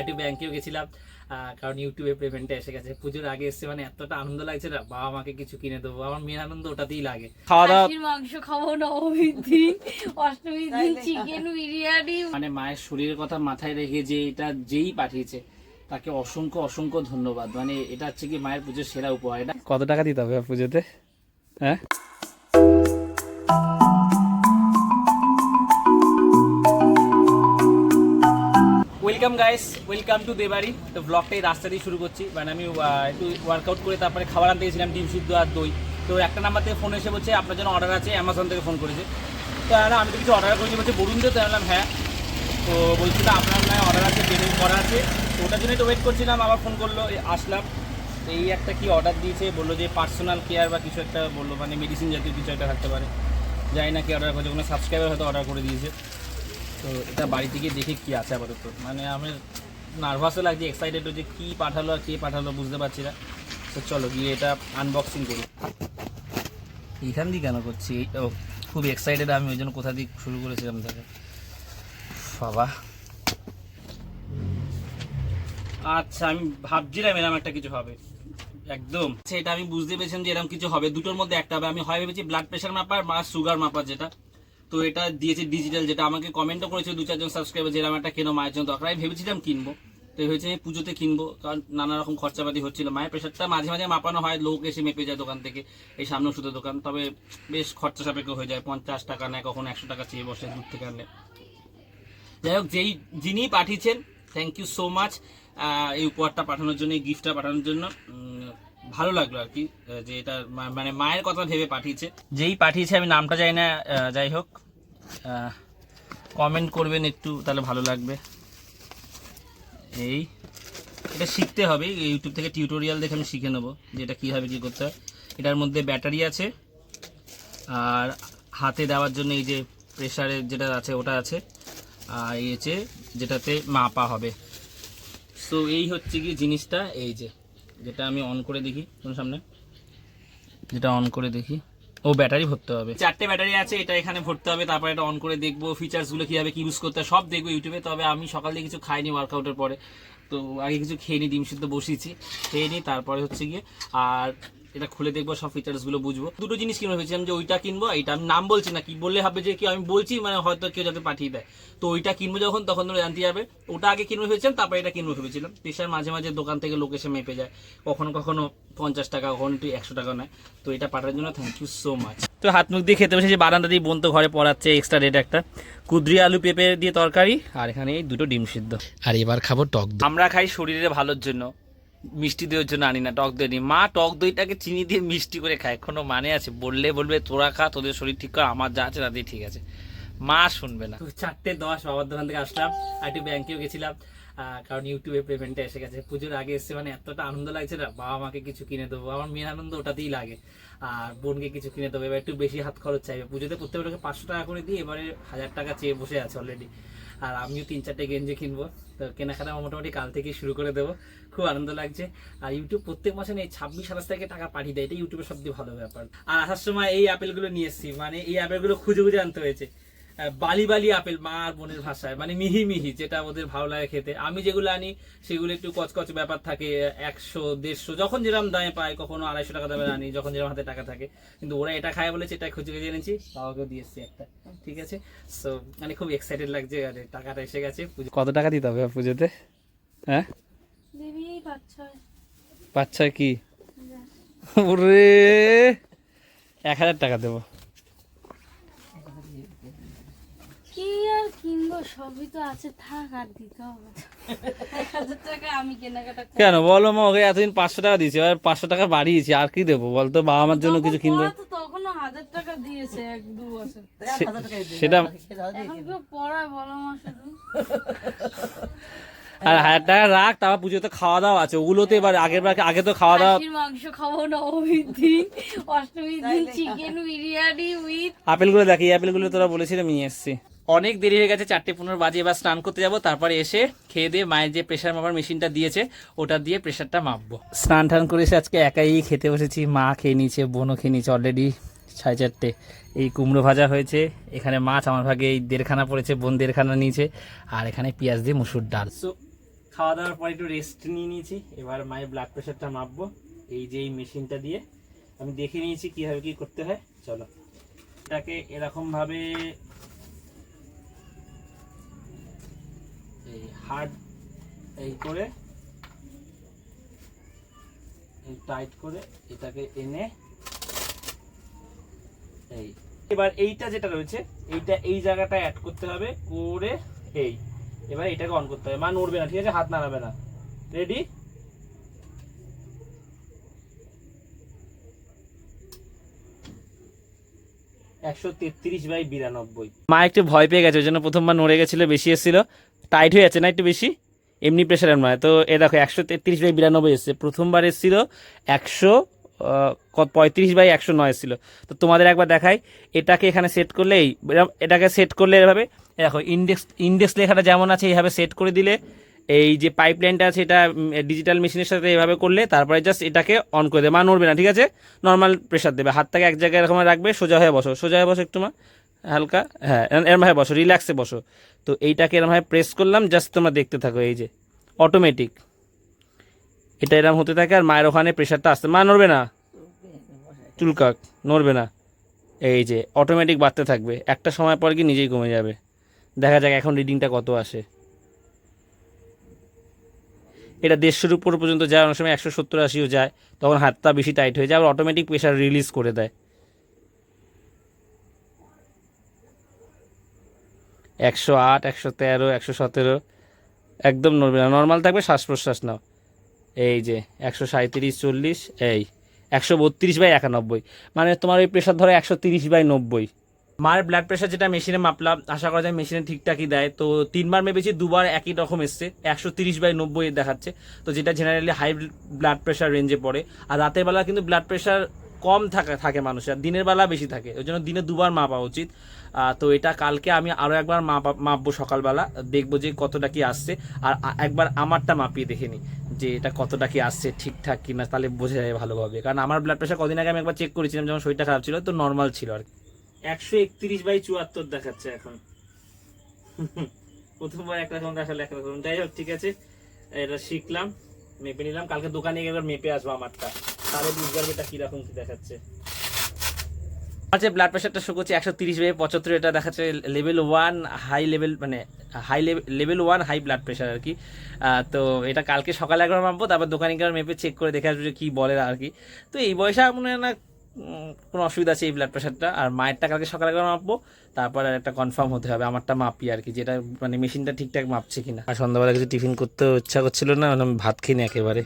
একটু ব্যাংকেও গেছিলাম কারণ ইউটিউবে পেমেন্টটা এসে গেছে। পুজোর আগে এসে মানে এতটা আনন্দ লাগছে না বাবা মাকে কিছু কিনে দেবো আমার মেন আনন্দ ওটাতেই লাগে। খাওয়া দাওয়া মাংস খাব নবমীর দিন অষ্টমীর দিন চিকেন বিরিয়ানি। মানে মায়ের শরীরের কথা মাথায় রেখে যে এটা যেই পাঠিয়েছে তাকে অসংখ্য অসংখ্য ধন্যবাদ। মানে এটা হচ্ছে কি মায়ের পুজোর সেরা উপহার। এটা কত টাকা দিতে হবে পুজোতে? হ্যাঁ? ওয়েলকাম গাইস, ওয়েলকাম টু দেবাড়ি তো ব্লগটা এই রাস্তা দিয়ে শুরু করছি। মানে আমি একটু ওয়ার্কআউট করে তারপরে খাবার আনতে গেছিলাম, ডিম সিদ্ধ আর দই। তো একটা নাম্বার থেকে ফোন এসে বলছে, আপনার জন্য অর্ডার আছে অ্যামাজন থেকে ফোন করেছে। তো আমি তো কিছু অর্ডার করেছি বলছে, বলুন তো। তাই বললাম হ্যাঁ। তো বলছিল আপনার নয় অর্ডার আছে পেমেন্ট করা আছে। তো ওটার জন্যই তো ওয়েট করছিলাম, আবার ফোন করল আসলাম। তো এই একটা কি অর্ডার দিয়েছে, বলল যে পার্সোনাল কেয়ার বা কিছু একটা, বলল মানে মেডিসিন জাতীয় কিছু একটা থাকতে পারে। জানি না কি অর্ডার করেছে, কোনো সাবস্ক্রাইবার হয়তো অর্ডার করে দিয়েছে। তো এটা বাড়ি থেকে দেখে কি আছে আপাতত? মানে আমি নার্ভাসও লাগছে এক্সাইটেড হচ্ছে কী পাঠালো আর কে পাঠালো বুঝতে পারছি না। তো চলো গিয়ে এটা আনবক্সিং করি। এখান দিয়ে কেন করছি? ও, খুব এক্সাইটেড আমি, ওই জন্য কোথা দিয়ে শুরু করেছিলাম থেকে বাবা। আচ্ছা আমি ভাবছিলাম এরকম একটা কিছু হবে। একদম। সেটা আমি বুঝতে পেরেছিলাম যে এরকম কিছু হবে। দুটোর মধ্যে একটা হবে। আমি হয় ভেবেছি ব্লাড প্রেশার মাপার বা সুগার মাপার যেটা। তো এটা দিয়েছে ডিজিটাল যেটা আমাকে কমেন্টও করেছে দু চারজন সাবস্ক্রাইবার যেরকম একটা কেন মায়ের জন্য দরকার। আমি ভেবেছিলাম কিনবো। তো ভেবেছি আমি পুজোতে কিনবো, কারণ নানা রকম খরচাপাতি হচ্ছিল। মায়ের প্রেশারটা মাঝে মাঝে মাপানো হয়, লোক এসে মেপে যায় দোকান থেকে, এই সামনে ওষুধের দোকান। তবে বেশ খরচা সাপেক্ষ হয়ে যায়, পঞ্চাশ টাকা নেয়, কখনো একশো টাকা চেয়ে বসে দূর থেকে আনলে যাই হোক, যেই, যিনি পাঠিয়েছেন থ্যাংক ইউ সো মাচ এই উপহারটা পাঠানোর জন্য, এই গিফটটা পাঠানোর জন্য। ভালো লাগল আর কি যে এটা মানে মায়ের কথা ভেবে পাঠিয়েছে। যেই পাঠিয়েছে আমি নামটা জানি না যাই হোক কমেন্ট করবেন একটু, তাহলে ভালো লাগবে। এই, এটা শিখতে হবে ইউটিউব থেকে টিউটোরিয়াল দেখে আমি শিখে নেব যে এটা কীভাবে কী করতে হয়। এটার মধ্যে ব্যাটারি আছে, আর হাতে দেওয়ার জন্য এই যে প্রেশারের যেটা আছে, ওটা আছে, আর এই হচ্ছে যেটাতে মাপা হবে। সো এই হচ্ছে কি জিনিসটা, এই যে। যেটা আমি অন করে দেখি কোন সামনে। যেটা অন করে দেখি। ও ব্যাটারি ভরতে হবে। চারটে ব্যাটারি আছে, এটা এখানে ভরতে হবে, তারপরে এটা অন করে দেখব ফিচার্সগুলো কীভাবে কি ইউজ করতে সব দেখব ইউটিউবে, তবে আমি সকাল দিয়ে কিছু খাইনি ওয়ার্কআউটের পরে। তো আগে কিছু খেয়ে নিই ডিম সিদ্ধ বসিয়েছি। খেয়ে নিই তারপরে হচ্ছে গিয়ে, আর এটা খুলে দেখব সব ফিচার্সগুলো বুঝব। দুটো জিনিস কিনবো ভেবেছিলাম যে ওইটা কিনবো এইটা। আমি নাম বলছি না কি বললে হবে যে কি আমি বলছি মানে হয়তো কেউ যাতে পাঠিয়ে দেয়। তো ওইটা কিনবো যখন তখন তোমরা জানতে যাবে ওটা আগে কিনবো ভেবেছিলাম তারপরে এটা কিনবো ভেবেছিলাম। পেশার মাঝে মাঝে দোকান থেকে লোক এসে মেপে যায়। কখনো কখনো পঞ্চাশ টাকা কখনো একটু একশো টাকা নেয়। তো এটা পাঠানোর জন্য থ্যাংক ইউ সো মাচ তো হাত মুখ দিয়ে খেতে বসেছি বারান্দা দিয়ে বোন তো ঘরে পড়াচ্ছে এক্সট্রা রেট একটা। কুদরি আলু পেঁপে দিয়ে তরকারি আর এখানে এই দুটো ডিম সিদ্ধ। আর এবার খাব টক দই। আমরা খাই শরীরে ভালোর জন্য। মিষ্টি দইয়ের জন্য আনি না, টক দই নি মা টক দইটাকে চিনি দিয়ে মিষ্টি করে খায় কোনো মানে আছে। বললে বলবে, তোরা খা, তোদের শরীর ঠিক কর, আমার যা আছে তাদের ঠিক আছে। মা শুনবে না। চারটে দশ, বাবার দোকান থেকে আসলাম, আর একটু ব্যাংকেও গেছিলাম। কারণ ইউটিউবে পেমেন্টটা এসে গেছে। পুজোর আগে এসে মানে এতটা আনন্দ লাগছে না, বাবা মাকে কিছু কিনে দেবো। আমার মেয়ের আনন্দ ওটাতেই লাগে। আর বোনকে কিছু কিনে দেবো। এবার একটু বেশি হাত খরচ চাইবে। পুজোতে প্রত্যেকটাকে পাঁচশো টাকা করে দিই এবারে হাজার টাকা চেয়ে বসে আছে অলরেডি আর আমিও তিন চারটে গেঞ্জি কিনবো। তো কেনাকাটা মোটামুটি কাল থেকেই শুরু করে দেবো। খুব আনন্দ লাগছে। আর ইউটিউব প্রত্যেক মাসে এই ছাব্বিশ, সাতাশ থেকে টাকা পাঠিয়ে দেয়। এটা ইউটিউবের সবচেয়ে ভালো ব্যাপার। আর আসার সময় এই আপেলগুলো নিয়ে এসেছি। মানে এই আপেলগুলো খুঁজে খুঁজে আনতে হয়েছে। বালি বালি আপেল মা আর বোনের ভাষায় মানে মিহি মিহি যেটা ওদের ভালো লাগে খেতে। আমি যেগুলো আনি সেগুলো একটু কচকচ ব্যাপার থাকে একশো দেড়শো যখন যেরকম দামে পায় কখনো আড়াইশো টাকা দামে আনি যখন যেরকম হাতে টাকা থাকে। কিন্তু ওরা এটা খায় বলেছে এটা খুঁজে খুঁজে এনেছি বাবাকেও দিয়ে এসেছি একটা ঠিক আছে? সো মানে খুব এক্সাইটেড লাগছে আর টাকাটা এসে গেছে কত টাকা দিতে হবে পুজোতে? হ্যাঁ? পাঁচ ছয়। বাচ্চা কি? ওরে! এক হাজার টাকা দেবো। কি আর কিনবো? সবই তো আছে থাক আর দিতে হবে। কেন? বলো মা ওকে এতদিন পাঁচশো টাকা দিয়েছি এবার পাঁচশো টাকা বাড়িয়েছি আর কি দেবো? বলতো বাবা মার জন্য কিছু কিনবো। পড়া হাজার টাকা দিয়েছে এক দু বছর। সেটা এখন কেউ পড়ায় বলো মা শুধু। আর হাজার টাকা রাখ তারপর পুজোতে খাওয়া দাওয়া আছে। ওগুলোতে এবার আগের বার আগে তো খাওয়া দাওয়া মাংস খাব নবমীর দিন। অষ্টমীর দিন চিকেন বিরিয়ানি উইথ আপেলগুলো দেখি এই আপেলগুলো তোরা বলেছিলাম নিয়ে এসছি। অনেক দেরি হয়ে গেছে চারটে পনেরো বাজে এবার স্নান করতে যাব তারপরে এসে খেয়ে দিয়ে মায়ের যে প্রেশার মাপার মেশিনটা দিয়েছে ওটা দিয়ে প্রেশারটা মাপবো। স্নান টান করে এসে আজকে একাই খেতে বসেছি মা খেয়ে নিয়েছে বোনও খেয়ে নিয়েছে অলরেডি সাড়ে চারটে। এই কুমড়ো ভাজা হয়েছে এখানে মাছ আমার ভাগে এই দেড়খানা পড়েছে বোন দেড়খানা নিয়েছে আর এখানে পেঁয়াজ দিয়ে মুসুর ডাল। সো খাওয়া দাওয়ার পর একটু রেস্ট নিয়ে নিয়েছি এবার মায়ের ব্লাড প্রেশারটা মাপবো এই যে এই মেশিনটা দিয়ে। আমি দেখে নিয়েছি কীভাবে কী করতে হয় চলো। এটাকে এরকমভাবে এই হার্ড এই করে টাইট করে এটাকে এনে এই। এবার এইটা যেটা রয়েছে, এইটা এই জায়গাটা অ্যাড করতে হবে করে এই। এবার এটাকে অন করতে হবে। মা নড়বে না, ঠিক আছে? হাত নাড়াবে না। রেডি একশো তেত্রিশ বাই বিরানব্বই। মা একটু ভয় পেয়ে গেছে, ওই জন্য প্রথমবার নড়ে গেছিল, বেশি এসেছিল। টাইট হয়ে যাচ্ছে না একটু বেশি? এমনি প্রেশারের নয় তো এ দেখো, একশো তেত্রিশ বাই বিরানব্বই এসছে। প্রথমবার এসেছিল একশো পঁয়ত্রিশ বাই একশো নয় এসেছিল তো তোমাদের একবার দেখাই। এটাকে এখানে সেট করলে এই এটাকে সেট করলে এভাবে দেখো ইন্ডেক্স ইন্ডেক্স লেখাটা যেমন আছে, এইভাবে সেট করে দিলে এই যে পাইপ লাইনটা আছে, এটা ডিজিটাল মেশিনের সাথে এভাবে করলে তারপরে জাস্ট এটাকে অন করে দেবে। মা নড়বে না, ঠিক আছে? নর্মাল প্রেশার দেবে। হাতটাকে এক জায়গায় এরকম রাখবে, সোজা হয়ে বসো। সোজা হয়ে বসো একটু মা। হালকা হ্যাঁ এরম- এরমভাবে বসো রিল্যাক্সে বসো। তো এইটাকে এরম এরমভাবে প্রেস করলাম জাস্ট তোমরা দেখতে থাকো, এই যে অটোমেটিক এটা এরম হতে থাকে আর মায়ের ওখানে প্রেশারটা আসতে মা নড়বে না। চুলকাক, নড়বে না। এই যে অটোমেটিক বাড়তে থাকবে। একটা সময় পর কি নিজেই কমে যাবে। দেখা যাক এখন রিডিংটা কত আসে। এটা দেড়শোর উপর পর্যন্ত যায়, অনেক সময় একশো সত্তর আশিও যায়। তখন হাতটা বেশি টাইট হয়ে যায়, আবার অটোমেটিক প্রেশার রিলিজ করে দেয়। একশো আট, একশো তেরো, একশো সতেরো। একদম নড়বে না নর্মাল থাকবে শ্বাস প্রশ্বাস নাও। এই যে, একশো সাঁত্রিশ চল্লিশ, এই, একশো বত্রিশ বাই একানব্বই। মানে তোমার ওই প্রেশার ধরো একশো তিরিশ বাই নব্বই। মায়ের ব্লাড প্রেশার যেটা মেশিনে মাপলাম, আশা করা যায় মেশিনে ঠিকঠাকই দেয়। তো তিনবার মেপেছি, দুবার একই রকম এসছে। একশো তিরিশ বাই নব্বই দেখাচ্ছে। তো যেটা জেনারেলি হাই ব্লাড প্রেশার রেঞ্জে পড়ে। আর রাতের বেলা কিন্তু ব্লাড প্রেশার কম থাকা, থাকে মানুষের দিনের বেলা বেশি থাকে। ওই জন্য দিনে দুবার মাপা উচিত। তো এটা কালকে আমি আরও একবার মাপা, মাপবো সকালবেলা, দেখব যে কতটা কি আসছে। আর একবার আমারটা মাপিয়ে দেখে নিই যে এটা কতটা কি আসছে, ঠিকঠাক কিনা, তাহলে বোঝা যায় ভালোভাবে। কারণ আমার ব্লাড প্রেশার কদিন আগে আমি একবার চেক করেছিলাম, যখন শরীরটা খারাপ ছিল, তো নর্মাল ছিল আর কি। একশো একত্রিশ বাই চুয়াত্তর দেখাচ্ছে এখন। প্রথমবার একরকম দেখালে একরকম যাই হোক, ঠিক আছে। এটা শিখলাম, মেপে নিলাম। কালকে দোকানে গিয়ে একবার মেপে আসব আমারটা। তাহলে বুঝতে পারবে এটা কীরকম কি দেখাচ্ছে। আচ্ছা ব্লাড প্রেশারটা শো করছে একশো তিরিশ বাই পঁচাত্তর এটা দেখাচ্ছে লেভেল ওয়ান হাই লেভেল মানে high level one high blood pressure আর কি। তো এটা কালকে সকালে একবার মাপবো তারপর দোকানে গিয়ে মেপে চেক করে দেখে আসব যে কী বলে আর কি। তো এই বয়সে মনে হয় না কোনো অসুবিধা আছে এই ব্লাড প্রেশারটা আর মায়েরটা কালকে সকালে একবার মাপবো তারপর আর একটা কনফার্ম হতে হবে আমারটা মাপি আর কি যেটা মানে মেশিনটা ঠিকঠাক মাপছে কিনা। আর সন্ধ্যাবেলা কিছু টিফিন করতে ইচ্ছা করছিল না আমি ভাত খেয়ে নি একেবারে।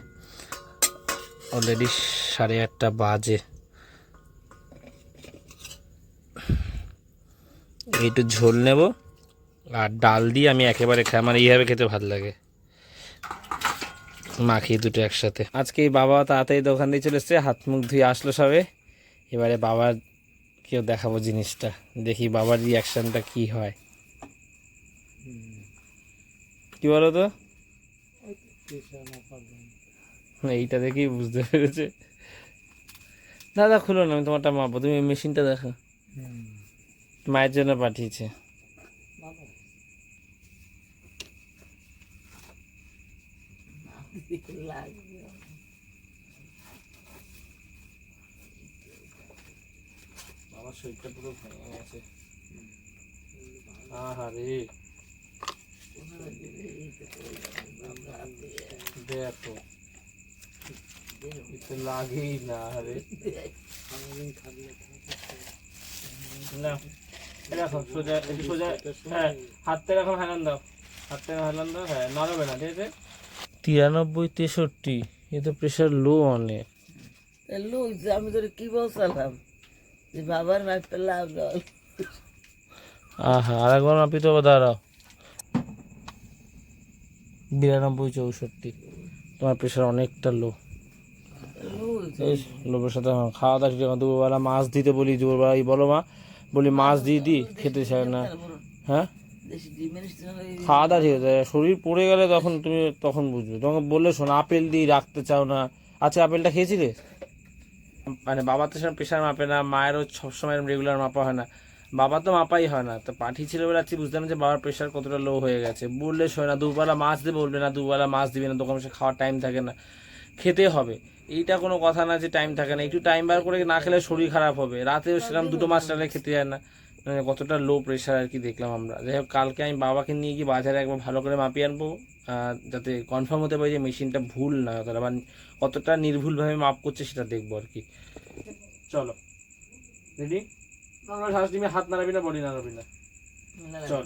অলরেডি সাড়ে আটটা বাজে। একটু ঝোল নেব আর ডাল দিয়ে আমি একেবারে খাই আমার এইভাবে খেতে ভালো লাগে। মাখিয়ে দুটো একসাথে। আজকে এই বাবা তাড়াতাড়ি দোকান দিয়ে চলে এসছে হাত মুখ ধুয়ে আসলো সবে। এবারে বাবার কেউ দেখাবো জিনিসটা দেখি বাবার রিয়াকশনটা কি হয়। কি বলো তো? এইটা দেখেই বুঝতে পেরেছে। দাদা খুলো না আমি তোমারটা মাপবো। তুমি মেশিনটা দেখো। মায়ের জন্য পাঠিয়েছে। আমার শরীরটা পুরো ভেঙে গেছে। আহারে। দেখো। লাগেই না আরে। না দেখো সোজা সোজা হ্যাঁ হাতটা এরকম হেলান দাও। হাতটা হেলান দাও হ্যাঁ নড়বে না ঠিক আছে? তিরানব্বই তেষট্টি এ তো প্রেশার লো অনেক। যে আমি তোর কি বলছিলাম? যে বাবার লাভ জল আহা আর একবার মাপি তো দাঁড়াও। বিরানব্বই চৌষট্টি। তোমার প্রেশার অনেকটা লো লো প্রেশারটা খাওয়া দাওয়া ঠিক দুপুরবেলা মাছ দিতে বলি দুপুরবেলা বলো মা, বলি মাছ দিয়ে দি খেতে চায় না। হ্যাঁ? খাওয়া দাওয়া ঠিক আছে, শরীর পড়ে গেলে তখন তুমি তখন বুঝবে। তোমাকে বললে শোনো, আপেল দিয়ে রাখতে চাও না। আচ্ছা আপেলটা খেয়েছিলে? মানে বাবার তো সেরকম প্রেশার মাপে না, মায়েরও সবসময় রেগুলার মাপা হয় না। বাবা তো মাপাই হয় না। তো পাঠিয়েছিল বলে আজকে বুঝলাম যে বাবার প্রেশার কতটা লো হয়ে গেছে। বললে শোয় না দুবেলা মাছ দেবে বলবে না দুবেলা মাছ দিবে না দোকান বসে খাওয়ার টাইম থাকে না। খেতে হবে। এইটা কোনো কথা না যে টাইম থাকে না। একটু টাইম বার করে না খেলে শরীর খারাপ হবে। রাতেও সেরকম দুটো মাছ টালে খেতে যায় না। মানে কতটা লো প্রেশার আর কি দেখলাম আমরা। যাই হোক কালকে আমি বাবাকে নিয়ে গিয়ে বাজারে একবার ভালো করে মাপিয়ে আনব। যাতে কনফার্ম হতে পারে যে মেশিনটা ভুল না কতটা বা কতটা নির্ভুলভাবে মাপ করছে সেটা দেখব আর কি। চলো রেডি আমরা শ্বাস ডিমে হাত নাড়াবি না বডি নাড়াবি না। চল।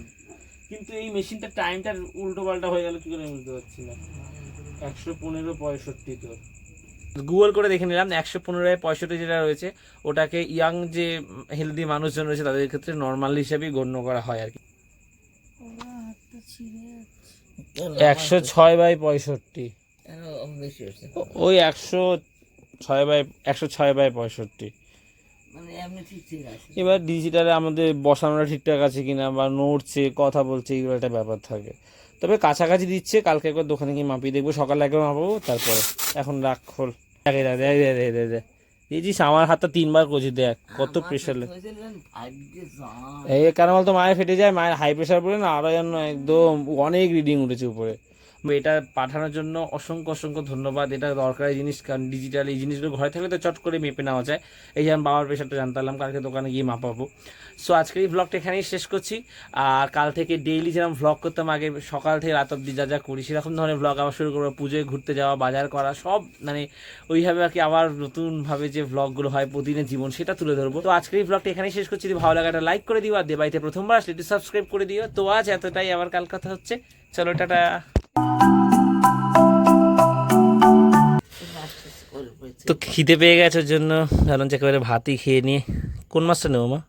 কিন্তু এই মেশিনটা টাইমটা উল্টো পাল্টা হয়ে গেল কি করে আমি বুঝতে পারছি না। একশো পনেরো পঁয়ষট্টি তো। গুগল করে দেখে নিলাম একশো পনেরো পঁয়ষট্টি যেটা রয়েছে ওটাকে ইয়াং যে হেলদি মানুষজন রয়েছে তাদের ক্ষেত্রে নর্মাল হিসেবেই গণ্য করা হয় আর কি। একশো ছয় বাই পঁয়ষট্টি। আরও বেশি হচ্ছে। ওই একশো ছয় বাই একশো ছয় বাই পঁয়ষট্টি। এবার ডিজিটালে আমাদের বসানোটা ঠিকঠাক আছে কিনা বা নড়ছে কথা বলছে এগুলো একটা ব্যাপার থাকে। তবে কাছাকাছি দিচ্ছে কালকে একবার দোকানে গিয়ে মাপিয়ে দেখব সকালে একবার মাপাবো তারপরে। এখন রাখ খোল। দেখ দেখ দেখ দেখ দেখ দেখ দেখ দেখছিস আমার হাতটা তিনবার করছি দেখ কত প্রেশার এই কেন বলতো মায়ের ফেটে যায় মায়ের হাই প্রেশার পড়ে না আরও যেন একদম অনেক রিডিং উঠেছে উপরে। এটা পাঠানোর জন্য অসংখ্য অসংখ্য ধন্যবাদ। এটা দরকারি জিনিস, কারণ ডিজিটাল এই জিনিসগুলো ঘরে থাকলে তো চট করে মেপে নেওয়া যায়। এই যেমন বাবার প্রেশারটা জানতে পারলাম কালকে দোকানে গিয়ে মাপাবো। সো আজকের এই ব্লগটা এখানেই শেষ করছি। আর কাল থেকে ডেইলি যেরকম ভ্লগ করতাম, আগে সকাল থেকে রাত অব্দি যা যা করি, সেরকম ধরনের ভ্লগ আবার শুরু করব। পুজোয় ঘুরতে যাওয়া, বাজার করা, সব মানে ওইভাবে আর কি আবার নতুনভাবে যে ভ্লগগুলো হয় প্রতিদিনের জীবন, সেটা তুলে ধরবো। তো আজকের এই ভ্লগটা এখানেই শেষ করছি। যদি ভালো লাগে একটা লাইক করে দিও, আর দেবাইতে প্রথমবার আসলে একটু সাবস্ক্রাইব করে দিও। তো আজ এতটাই, আবার কাল কথা হচ্ছে। চলো, টাটা। তো খিদে পেয়ে গেছে জন্য। ভাবলাম যে একেবারে ভাতই খেয়ে নিয়ে। কোন মাছটা নেব মা?